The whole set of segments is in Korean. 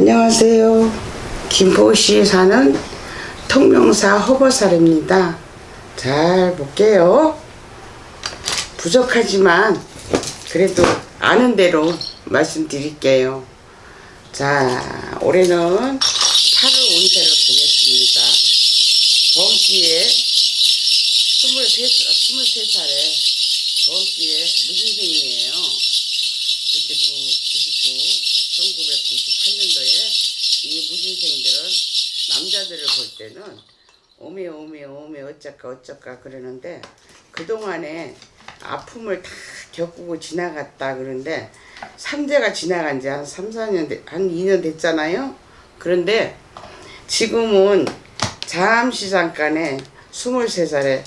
안녕하세요. 김포시에 사는 통명사 허버살입니다. 잘 볼게요. 부족하지만 그래도 아는 대로 말씀드릴게요. 자, 올해는 8월 운세를 보겠습니다. 범기에 23, 23살에 범기에 무진생이에요. 99, 99, 1998년도에 이 무진생들은 남자들을 볼 때는 오메 오메 오메 어쩌까 어쩌까 그러는데 그동안에 아픔을 다 겪고 지나갔다 그런데 삼재가 지나간 지 한 3, 4년, 돼- 한 2년 됐잖아요. 그런데 지금은 잠시 잠깐에 23살에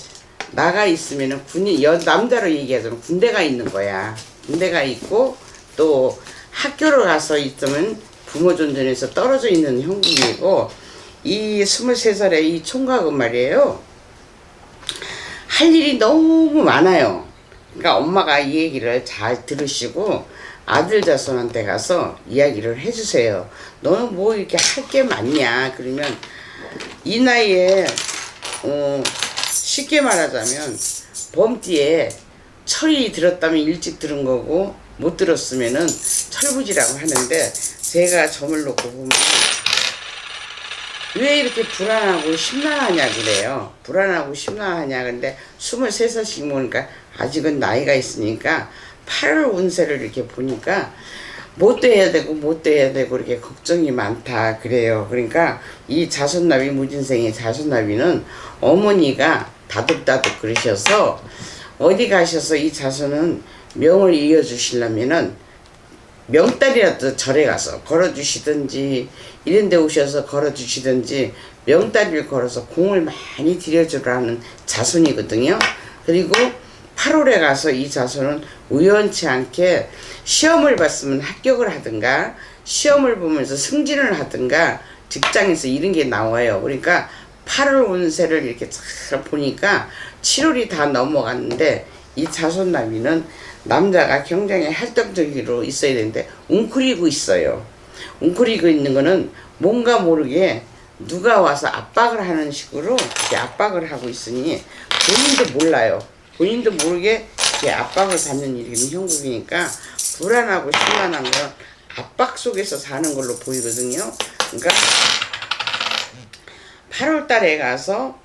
나가 있으면은 군이 여 남자로 얘기하자면 군대가 있는 거야. 군대가 있고 또 학교를 가서 있으면 부모 존전에서 떨어져 있는 형국이고 이 23살에 이 총각은 말이에요. 할 일이 너무 많아요. 그러니까 엄마가 이 얘기를 잘 들으시고 아들 자손한테 가서 이야기를 해주세요. 너는 뭐 이렇게 할 게 많냐? 그러면 이 나이에 어, 쉽게 말하자면 범띠에 철이 들었다면 일찍 들은 거고 못 들었으면은 철부지라고 하는데 제가 점을 놓고 보면 왜 이렇게 불안하고 심란하냐 그래요. 불안하고 심란하냐 근데 23살씩 보니까 아직은 나이가 있으니까 8월 운세를 이렇게 보니까 못 돼야 되고 못 돼야 되고 이렇게 걱정이 많다 그래요. 그러니까 이 자손나비 무진생의 자손나비는 어머니가 다독다독 그러셔서 어디 가셔서 이 자손은 명을 이어주시려면은 명달이라도 절에 가서 걸어주시든지 이런 데 오셔서 걸어주시든지 명다리를 걸어서 공을 많이 들여주라는 자손이거든요. 그리고 8월에 가서 이 자손은 우연치 않게 시험을 봤으면 합격을 하든가 시험을 보면서 승진을 하든가 직장에서 이런 게 나와요. 그러니까 8월 운세를 이렇게 잘 보니까 7월이 다 넘어갔는데 이 자손 나비는 남자가 굉장히 활동적으로 있어야 되는데 웅크리고 있어요. 웅크리고 있는 거는 뭔가 모르게 누가 와서 압박을 하는 식으로 이렇게 압박을 하고 있으니 본인도 몰라요. 본인도 모르게 이렇게 압박을 받는 일이 형국이니까 불안하고 심란한 건 압박 속에서 사는 걸로 보이거든요. 그러니까 8월 달에 가서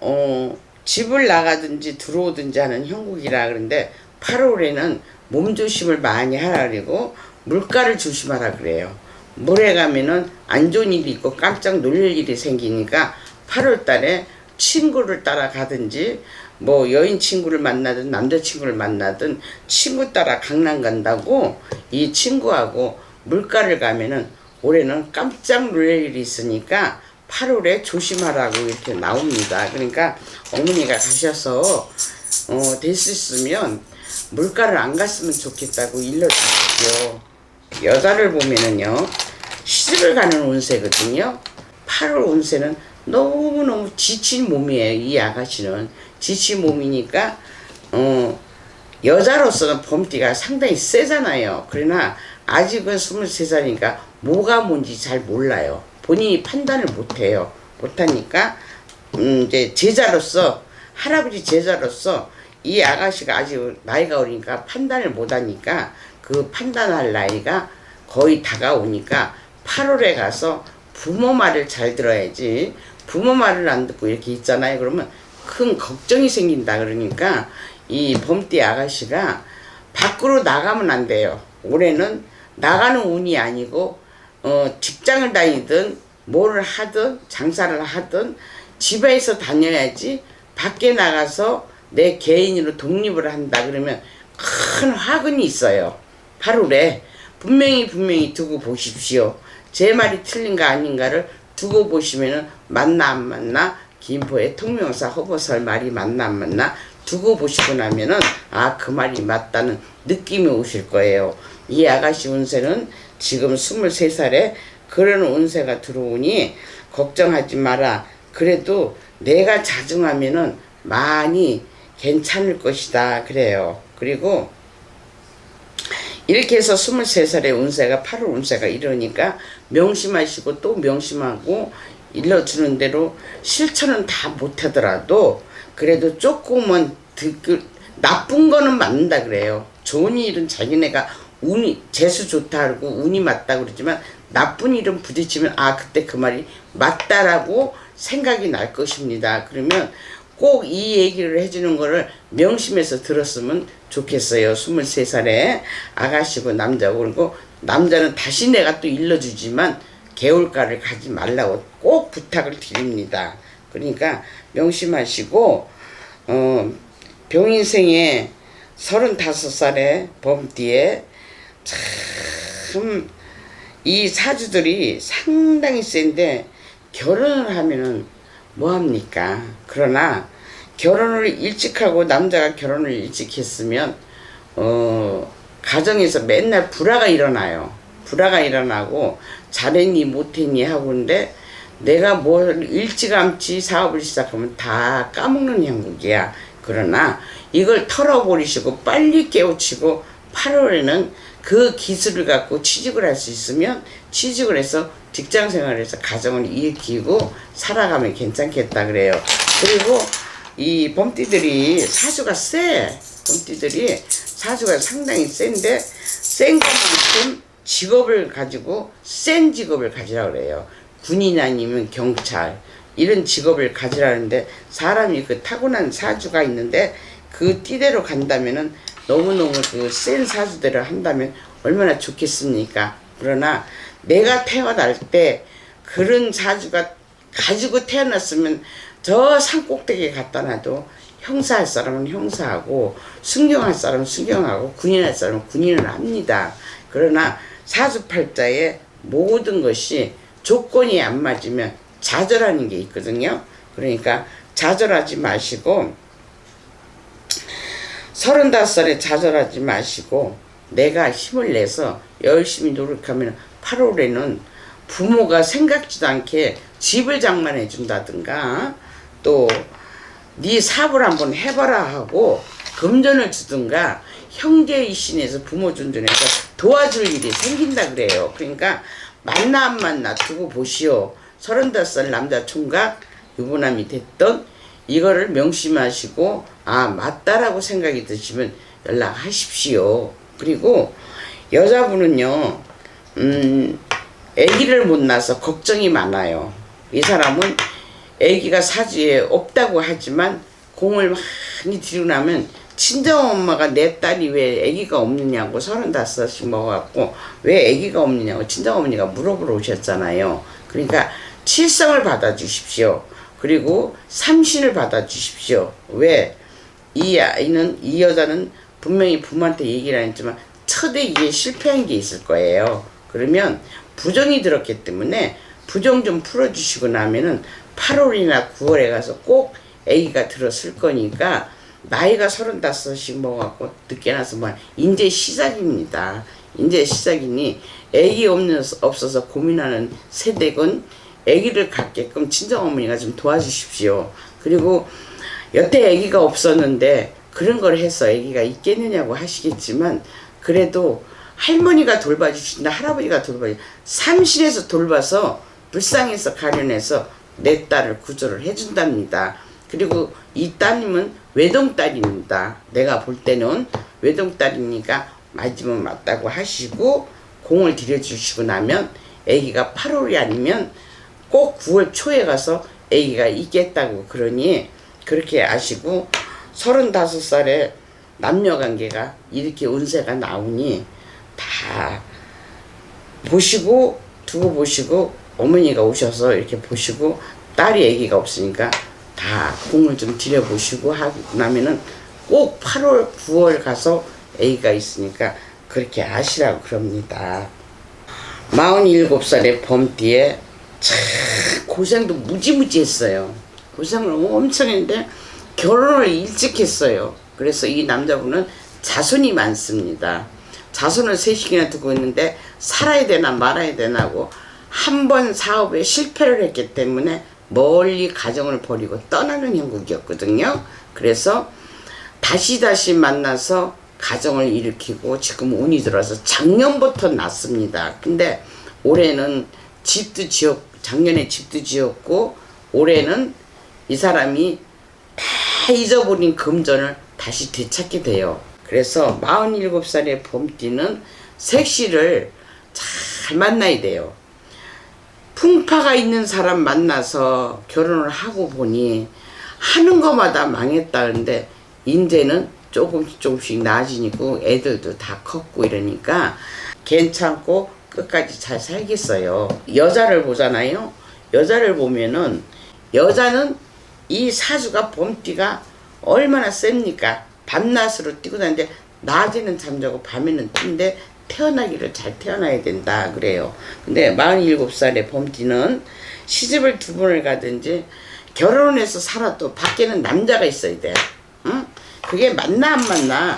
어, 집을 나가든지 들어오든지 하는 형국이라 그런데 8월에는 몸조심을 많이 하라 그리고 물가를 조심하라 그래요. 물에 가면은 안 좋은 일이 있고 깜짝 놀랄 일이 생기니까 8월 달에 친구를 따라가든지 뭐 여인 친구를 만나든 남자 친구를 만나든 친구 따라 강남 간다고 이 친구하고 물가를 가면은 올해는 깜짝 놀랄 일이 있으니까 8월에 조심하라고 이렇게 나옵니다. 그러니까 어머니가 가셔서 어, 됐었으면 물가를 안 갔으면 좋겠다고 일러주십시오. 여자를 보면은요, 시집을 가는 운세거든요. 8월 운세는 너무너무 지친 몸이에요, 이 아가씨는. 지친 몸이니까, 어, 여자로서는 범띠가 상당히 세잖아요. 그러나 아직은 23살이니까 뭐가 뭔지 잘 몰라요. 본인이 판단을 못해요. 못하니까, 음, 이제 제자로서, 할아버지 제자로서 이 아가씨가 아직 나이가 어리니까 판단을 못하니까 그 판단할 나이가 거의 다가오니까 8월에 가서 부모 말을 잘 들어야지 부모 말을 안 듣고 이렇게 있잖아요. 그러면 큰 걱정이 생긴다 그러니까 이 범띠 아가씨가 밖으로 나가면 안 돼요. 올해는 나가는 운이 아니고 어, 직장을 다니든 뭐를 하든 장사를 하든 집에서 다녀야지 밖에 나가서 내 개인으로 독립을 한다 그러면 큰 화근이 있어요. 8월에 분명히 분명히 두고 보십시오. 제 말이 틀린가 아닌가를 두고 보시면은 맞나 안 맞나 김포의 통명사 허버설 말이 맞나 안 맞나 두고 보시고 나면은 아 그 말이 맞다는 느낌이 오실 거예요. 이 아가씨 운세는 지금 23살에 그런 운세가 들어오니 걱정하지 마라. 그래도 내가 자중하면은 많이 괜찮을 것이다. 그래요. 그리고 이렇게 해서 23살의 운세가 8월 운세가 이러니까 명심하시고 또 명심하고 일러주는 대로 실천은 다 못하더라도 그래도 조금은 드, 나쁜 거는 맞는다 그래요. 좋은 일은 자기네가 운이 재수 좋다 그러고 운이 맞다 그러지만 나쁜 일은 부딪히면 아 그때 그 말이 맞다라고 생각이 날 것입니다. 그러면 꼭 이 얘기를 해주는 거를 명심해서 들었으면 좋겠어요. 23살에 아가씨고 남자고 그리고 남자는 다시 내가 또 일러주지만 개울가를 가지 말라고 꼭 부탁을 드립니다. 그러니까 명심하시고 어, 병인생에 35살에 범띠에 참 이 사주들이 상당히 센데 결혼을 하면은 뭐합니까? 그러나 결혼을 일찍 하고 남자가 결혼을 일찍 했으면 어 가정에서 맨날 불화가 일어나요. 불화가 일어나고 잘했니 못했니 하고 근데 내가 뭘 일찌감치 사업을 시작하면 다 까먹는 형국이야. 그러나 이걸 털어버리시고 빨리 깨우치고 8월에는 그 기술을 갖고 취직을 할 수 있으면 취직을 해서 직장 생활을 해서 가정을 일으키고 살아가면 괜찮겠다 그래요. 그리고 이 범띠들이 사주가 세. 범띠들이 사주가 상당히 센데 센 것만큼 직업을 가지고 센 직업을 가지라 그래요. 군인 아니면 경찰 이런 직업을 가지라는데 사람이 그 타고난 사주가 있는데 그 띠대로 간다면은 너무너무 그 센 사주대로 한다면 얼마나 좋겠습니까? 그러나 내가 태어날 때 그런 사주가 가지고 태어났으면 저 산꼭대기에 갖다 놔도 형사할 사람은 형사하고 순경할 사람은 순경하고 군인할 사람은 군인을 합니다. 그러나 사주팔자의 모든 것이 조건이 안 맞으면 좌절하는 게 있거든요. 그러니까 좌절하지 마시고 서른다섯 살에 좌절하지 마시고 내가 힘을 내서 열심히 노력하면 8월에는 부모가 생각지도 않게 집을 장만해 준다든가 또 네 사업을 한번 해봐라 하고 금전을 주든가 형제의 신에서 부모 존존해서 도와줄 일이 생긴다 그래요. 그러니까 만나 안 만나 두고 보시오. 서른다섯 살 남자 총각 유부남이 됐던 이거를 명심하시고 아 맞다라고 생각이 드시면 연락하십시오. 그리고 여자분은요, 음, 아기를 못 낳아서 걱정이 많아요. 이 사람은 아기가 사주에 없다고 하지만 공을 많이 들이고 나면 친정 엄마가 내 딸이 왜 아기가 없느냐고 서른다섯씩 먹어갖고 왜 아기가 없느냐고 친정 어머니가 물어보러 오셨잖아요. 그러니까 칠성을 받아주십시오. 그리고 삼신을 받아 주십시오. 왜? 이 아이는 이 여자는 분명히 부모한테 얘기를 안 했지만 첫에 이게 실패한 게 있을 거예요. 그러면 부정이 들었기 때문에 부정 좀 풀어주시고 나면은 8월이나 9월에 가서 꼭 아기가 들었을 거니까 나이가 서른다섯씩 먹어갖고 늦게 나서 뭐 이제 시작입니다. 이제 시작이니 아기 없는 없어서 고민하는 세대군 아기를 갖게끔 친정 어머니가 좀 도와주십시오. 그리고 여태 아기가 없었는데 그런 걸 해서 아기가 있겠느냐고 하시겠지만 그래도 할머니가 돌봐주신다 할아버지가 돌봐주 삼실에서 돌봐서 불쌍해서 가련해서 내 딸을 구조를 해준답니다. 그리고 이 따님은 외동딸입니다. 내가 볼 때는 외동딸이니까 맞으면 맞다고 하시고 공을 들여주시고 나면 아기가 8월이 아니면 꼭 9월 초에 가서 아기가 있겠다고 그러니 그렇게 아시고 35살에 남녀 관계가 이렇게 운세가 나오니 다 보시고 두고 보시고 어머니가 오셔서 이렇게 보시고 딸이 아기가 없으니까 다 공을 좀 들여보시고 하고 나면은 꼭 8월 9월 가서 아기가 있으니까 그렇게 아시라고 그럽니다. 47살의 범띠에 참 고생도 무지무지 했어요. 고생을 엄청 했는데 결혼을 일찍 했어요. 그래서 이 남자분은 자손이 많습니다. 자손을 셋이나 두고 있는데 살아야 되나 말아야 되나고 한 번 사업에 실패를 했기 때문에 멀리 가정을 버리고 떠나는 형국이었거든요. 그래서 다시 다시 만나서 가정을 일으키고 지금 운이 들어서 작년부터 났습니다. 근데 올해는 집도 지었 작년에 집도 지었고 올해는 이 사람이 다 잊어버린 금전을 다시 되찾게 돼요. 그래서 47살의 봄띠는 색시를 잘 만나야 돼요. 풍파가 있는 사람 만나서 결혼을 하고 보니 하는 것마다 망했다는데 이제는 조금씩 조금씩 나아지고 애들도 다 컸고 이러니까 괜찮고 끝까지 잘 살겠어요. 여자를 보잖아요. 여자를 보면은 여자는 이 사주가 봄띠가 얼마나 셉니까? 밤낮으로 뛰고 다니는데 낮에는 잠자고 밤에는 뛴데 태어나기를 잘 태어나야 된다 그래요. 근데 47살의 봄띠는 시집을 두 번을 가든지 결혼해서 살아도 밖에는 남자가 있어야 돼. 응? 그게 맞나 안 맞나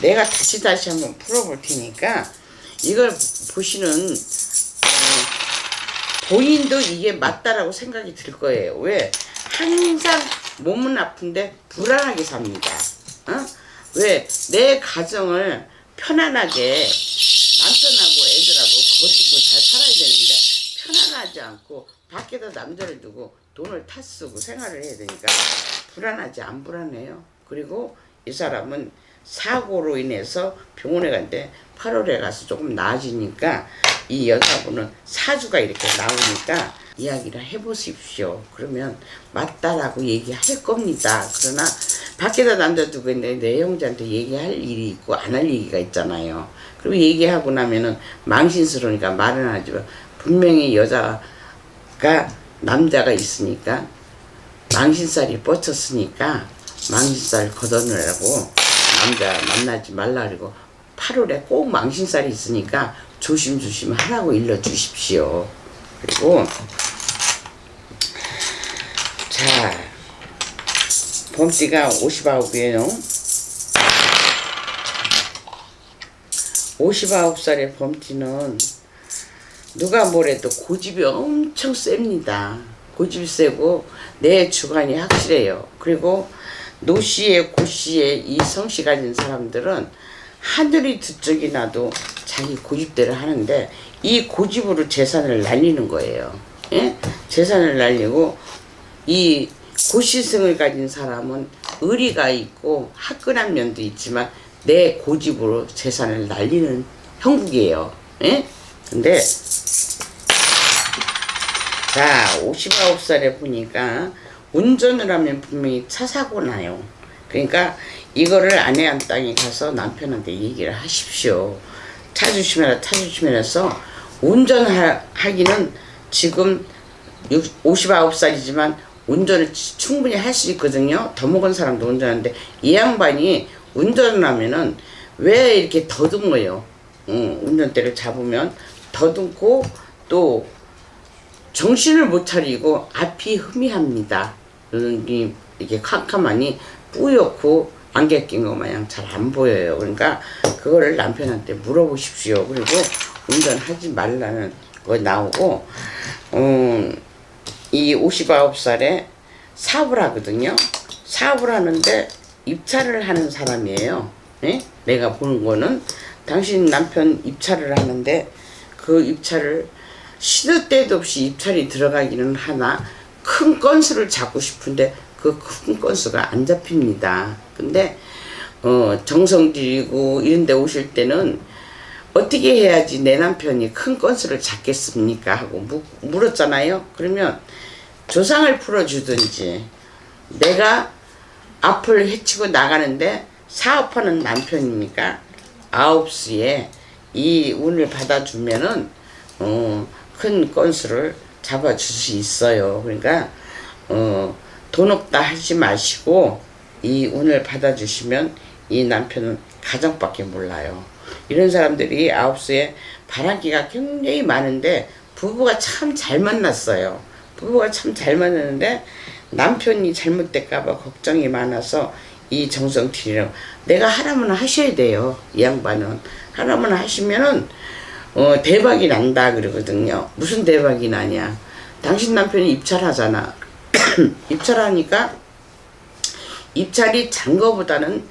내가 다시 다시 한번 풀어볼 테니까 이걸 보시는 어, 본인도 이게 맞다라고 생각이 들 거예요. 왜? 항상 몸은 아픈데 불안하게 삽니다. 어? 왜? 내 가정을 편안하게 남편하고 애들하고 거두고 잘 살아야 되는데 편안하지 않고 밖에다 남자를 두고 돈을 타 쓰고 생활을 해야 되니까 불안하지 안 불안해요. 그리고 이 사람은 사고로 인해서 병원에 갔는데 8월에 가서 조금 나아지니까 이 여자분은 사주가 이렇게 나오니까 이야기를 해보십시오. 그러면 맞다라고 얘기할 겁니다. 그러나 밖에다 남자 두고 있는데 내 형제한테 얘기할 일이 있고 안 할 얘기가 있잖아요. 그리고 얘기하고 나면은 망신스러우니까 말은 하지만 분명히 여자가 남자가 있으니까 망신살이 뻗쳤으니까 망신살 걷어내라고 남자 만나지 말라 그리고 8월에 꼭 망신살이 있으니까 조심조심 하라고 일러주십시오. 그리고 자 봄띠가 59이에요. 59살의 봄띠는 누가 뭐래도 고집이 엄청 셉니다. 고집이 세고 내 주관이 확실해요. 그리고 노씨에 고씨에 이 성씨 가진 사람들은 하늘이 두 쪽이 나도 자기 고집대로 하는데 이 고집으로 재산을 날리는 거예요. 예? 재산을 날리고 이 고시성을 가진 사람은 의리가 있고 화끈한 면도 있지만 내 고집으로 재산을 날리는 형국이에요. 예? 근데 자 59살에 보니까 운전을 하면 분명히 차 사고 나요. 그러니까 이거를 아내 한 땅에 가서 남편한테 얘기를 하십시오. 차 주시면 차 주시면서 운전하기는 지금 59살이지만 운전을 충분히 할 수 있거든요. 더 먹은 사람도 운전하는데 이 양반이 운전을 하면은 왜 이렇게 더듬어요? 응, 운전대를 잡으면 더듬고 또 정신을 못 차리고 앞이 흐미합니다. 눈이 이렇게 캄캄하니 뿌옇고 안개 낀 것 마냥 잘 안 보여요. 그러니까 그거를 남편한테 물어보십시오. 그리고 운전하지 말라는 거 나오고 음, 이 59살에 사업을 하거든요. 사업을 하는데 입찰을 하는 사람이에요. 예? 내가 보는 거는 당신 남편 입찰을 하는데 그 입찰을 시도 때도 없이 입찰이 들어가기는 하나 큰 건수를 잡고 싶은데 그 큰 건수가 안 잡힙니다. 근데 어, 정성 들이고 이런 데 오실 때는 어떻게 해야지 내 남편이 큰 건수를 잡겠습니까? 하고 무, 물었잖아요. 그러면 조상을 풀어주든지 내가 앞을 헤치고 나가는데 사업하는 남편이니까 아홉 시에 이 운을 받아주면은 어, 큰 건수를 잡아줄 수 있어요. 그러니까 어, 돈 없다 하지 마시고 이 운을 받아주시면 이 남편은 가정밖에 몰라요. 이런 사람들이 아홉 수에 바람기가 굉장히 많은데 부부가 참 잘 만났어요. 부부가 참 잘 만났는데 남편이 잘못될까봐 걱정이 많아서 이 정성 들이라고 내가 하라면 하셔야 돼요. 이 양반은 하라면 하시면은 어, 대박이 난다 그러거든요. 무슨 대박이 나냐? 당신 남편이 입찰하잖아. 입찰하니까 입찰이 잔 거보다는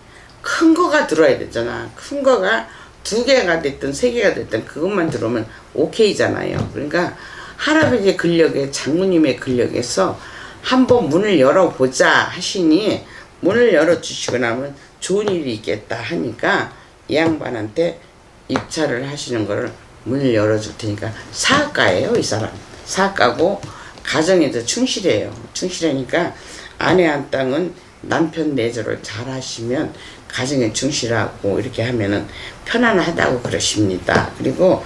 큰 거가 들어야 되잖아. 큰 거가 두 개가 됐든 세 개가 됐든 그것만 들어오면 오케이잖아요. 그러니까 할아버지 근력에 장모님의 근력에서 한번 문을 열어보자 하시니 문을 열어주시고 나면 좋은 일이 있겠다 하니까 이 양반한테 입찰을 하시는 거를 문을 열어줄 테니까 사학가예요 이 사람 사학가고 가정에도 충실해요 충실하니까 아내 한 땅은 남편 내조를 잘 하시면 가정에 충실하고 이렇게 하면은 편안하다고 그러십니다 그리고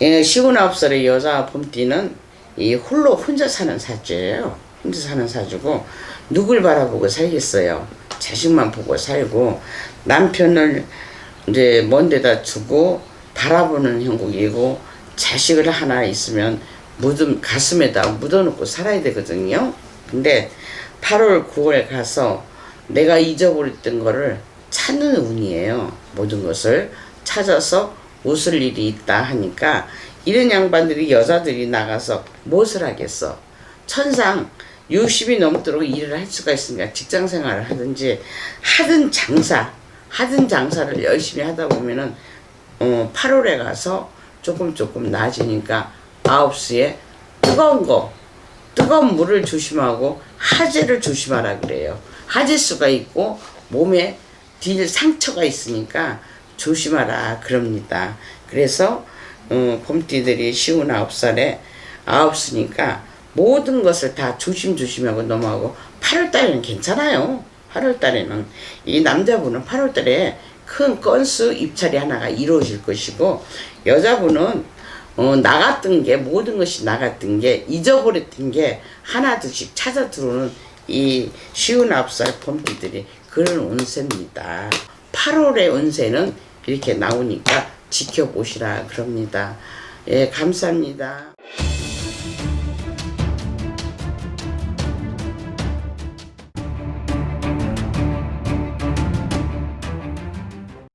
예, 59살의 여자 봄띠는 이 홀로 혼자 사는 사주예요. 혼자 사는 사주고 누굴 바라보고 살겠어요. 자식만 보고 살고 남편을 이제 먼 데다 두고 바라보는 형국이고 자식을 하나 있으면 묻음 가슴에다 묻어놓고 살아야 되거든요. 근데 8월 9월 가서 내가 잊어버렸던 거를 찾는 운이에요. 모든 것을 찾아서 웃을 일이 있다 하니까 이런 양반들이 여자들이 나가서 무엇을 하겠어? 천상 60이 넘도록 일을 할 수가 있으니까 직장 생활을 하든지 하든 장사 하든 장사를 열심히 하다 보면은 어 8월에 가서 조금 조금 나아지니까 9시에 뜨거운 거 뜨거운 물을 조심하고 하재를 조심하라 그래요. 하재수가 있고 몸에 딜 상처가 있으니까 조심하라 그럽니다. 그래서 어, 봄띠들이 쉬운 아홉 살에 아홉 쓰니까 모든 것을 다 조심조심하고 넘어가고 8월 달에는 괜찮아요. 8월 달에는 이 남자분은 8월 달에 큰 건수 입찰이 하나가 이루어질 것이고 여자분은 어, 나갔던 게 모든 것이 나갔던 게 잊어버렸던 게 하나 둘씩 찾아 들어오는 이 쉬운 앞살 봄띠들이 그런 운세입니다. 8월의 운세는 이렇게 나오니까 지켜보시라 그럽니다. 예, 감사합니다.